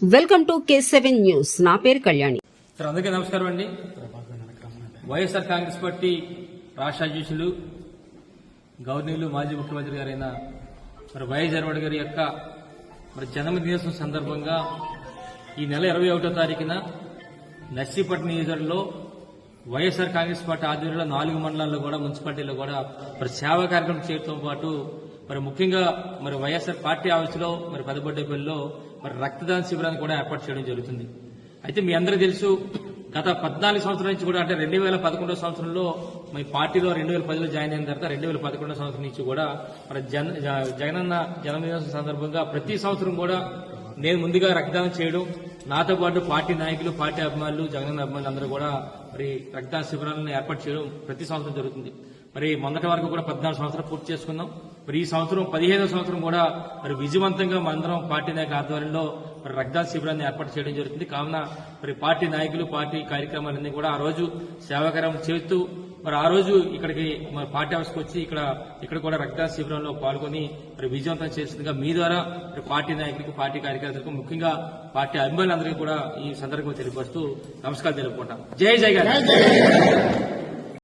Welcome to K seven news. నా పేరు Kalyani. Sir అందరికీ నమస్కారం అండి. వైఎస్ఆర్ కాంగ్రెస్ పార్టీ రాష్ట్ర అధ్యక్షులు గవర్నర్లు మాజీ ముఖ్యమంత్రి గారైన మరి వైఎస్ జగన్మోహన్ గారి యొక్క మరి జన్మదినోత్సవం సందర్భంగా ఈ నెల ఇరవై ఒకటో తారీఖున నర్సీపట్నం నియోజకవర్గంలో వైఎస్ఆర్ కాంగ్రెస్ పార్టీ ఆధ్వర్యంలో నాలుగు మండలాల్లో కూడా మున్సిపాలిటీలో కూడా మరి సేవా కార్యక్రమం చేయడంతో పాటు మరి ముఖ్యంగా మరి వైఎస్ఆర్ పార్టీ ఆఫీసులో మరి పెద్దబడ్డపల్లిలో మరి రక్తదాన శిబిరాన్ని కూడా ఏర్పాటు చేయడం జరుగుతుంది. అయితే మీ అందరూ తెలుసు గత పద్నాలుగు సంవత్సరాల నుంచి కూడా అంటే రెండు వేల పదకొండో సంవత్సరంలో మీ పార్టీలో రెండు వేల పదిలో జాయిన్ అయిన తర్వాత రెండు వేల పదకొండో సంవత్సరం నుంచి కూడా మరి జన జగనన్న జన్మదినోత్సవం సందర్భంగా ప్రతి సంవత్సరం కూడా నేను ముందుగా రక్తదానం చేయడం నాతో పాటు పార్టీ నాయకులు పార్టీ అభిమానులు జగనన్న అభిమానులు అందరూ కూడా మరి రక్తదాన శిబిరాలను ఏర్పాటు చేయడం ప్రతి సంవత్సరం జరుగుతుంది. మరి మొన్నటి వరకు కూడా పద్నాలుగు సంవత్సరాలు పూర్తి చేసుకున్నాం. మరి ఈ సంవత్సరం పదిహేనో సంవత్సరం కూడా మరి విజయవంతంగా మనందరం పార్టీ నాయక ఆధ్వర్యంలో మరి రక్తదాన శిబిరాన్ని ఏర్పాటు చేయడం జరుగుతుంది. కావున మరి పార్టీ నాయకులు పార్టీ కార్యక్రమాలన్నీ కూడా ఆ రోజు సేవాకరం చేస్తూ మరి ఆ రోజు ఇక్కడికి మరి పార్టీ హౌస్కి వచ్చి ఇక్కడ ఇక్కడ కూడా రక్తదాన శిబిరంలో పాల్గొని మరి విజయవంతం చేస్తుందిగా మీ ద్వారా మరి పార్టీ నాయకులకు పార్టీ కార్యకర్తలకు ముఖ్యంగా పార్టీ అభిమానులందరికీ కూడా ఈ సందర్భంగా తెలియపరుస్తూ నమస్కారం తెలుపుకుంటాం. జై జై గారు